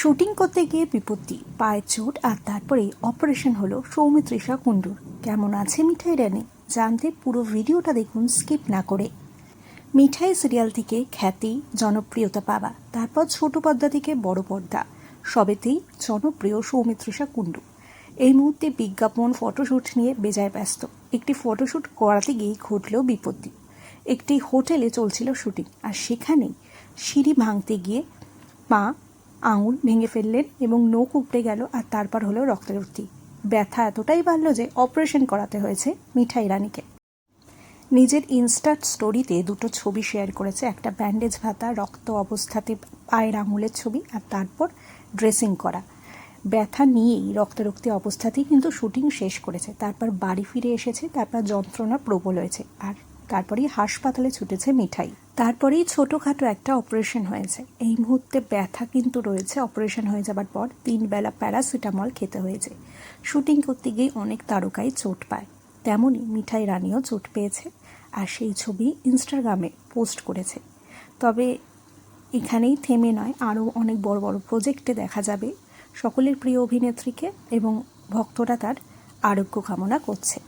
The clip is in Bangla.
শুটিং করতে গিয়ে বিপত্তি, পায়ের চোট আর তারপরে অপারেশন হলো সৌমিত্রিষা কুণ্ডুর। কেমন আছে মিঠাই রানী? জানতে পুরো ভিডিওটা দেখুন স্কিপ না করে। মিঠাই সিরিয়াল থেকে খ্যাতি, জনপ্রিয়তা পাওয়া, তারপর ছোট পর্দা থেকে বড় পর্দা, সবেতেই জনপ্রিয় সৌমিত্রিষা কুণ্ডু। এই মুহূর্তে বিজ্ঞাপন ফটোশ্যুট নিয়ে বেজায় ব্যস্ত। একটি ফটোশ্যুট করাতে গিয়েই ঘটল বিপত্তি। একটি হোটেলে চলছিল শুটিং, আর সেখানেই সিঁড়ি ভাঙতে গিয়ে পা আঙুল ভেঙে ফেললেন এবং নখ উপড়ে গেল আর তারপর হলো রক্তারক্তি ব্যথা এতটাই বাড়ল যে অপারেশন করাতে হয়েছে মিঠাই রানীকে। নিজের ইনস্টাট স্টোরিতে দুটো ছবি শেয়ার করেছে। একটা ব্যান্ডেজ ভাতা, রক্ত অবস্থাতে পায়ের আঙুলের ছবি আর তারপর ড্রেসিং করা। ব্যথা নিয়েই রক্তারক্তি অবস্থাতেই কিন্তু শুটিং শেষ করেছে। তারপর বাড়ি ফিরে এসেছে। তারপর যন্ত্রণা প্রবল হয়েছে। আর তারপরেই হাসপাতালে ছুটেছে মিঠাই। তারপরেই ছোটোখাটো একটা অপারেশন হয়েছে। এই মুহূর্তে ব্যথা কিন্তু রয়েছে। অপারেশন হয়ে যাবার পর তিন বেলা প্যারাসিটামল খেতে হয়েছে। শুটিং করতে গিয়ে অনেক তারকাই চোট পায়। তেমনই মিঠাই রানীও চোট পেয়েছে আর সেই ছবি ইনস্টাগ্রামে পোস্ট করেছে। তবে এখানেই থেমে নয়, আরও অনেক বড় বড় প্রজেক্টে দেখা যাবে। সকলের প্রিয় অভিনেত্রীকে এবং ভক্তরা তার আরোগ্য কামনা করছে।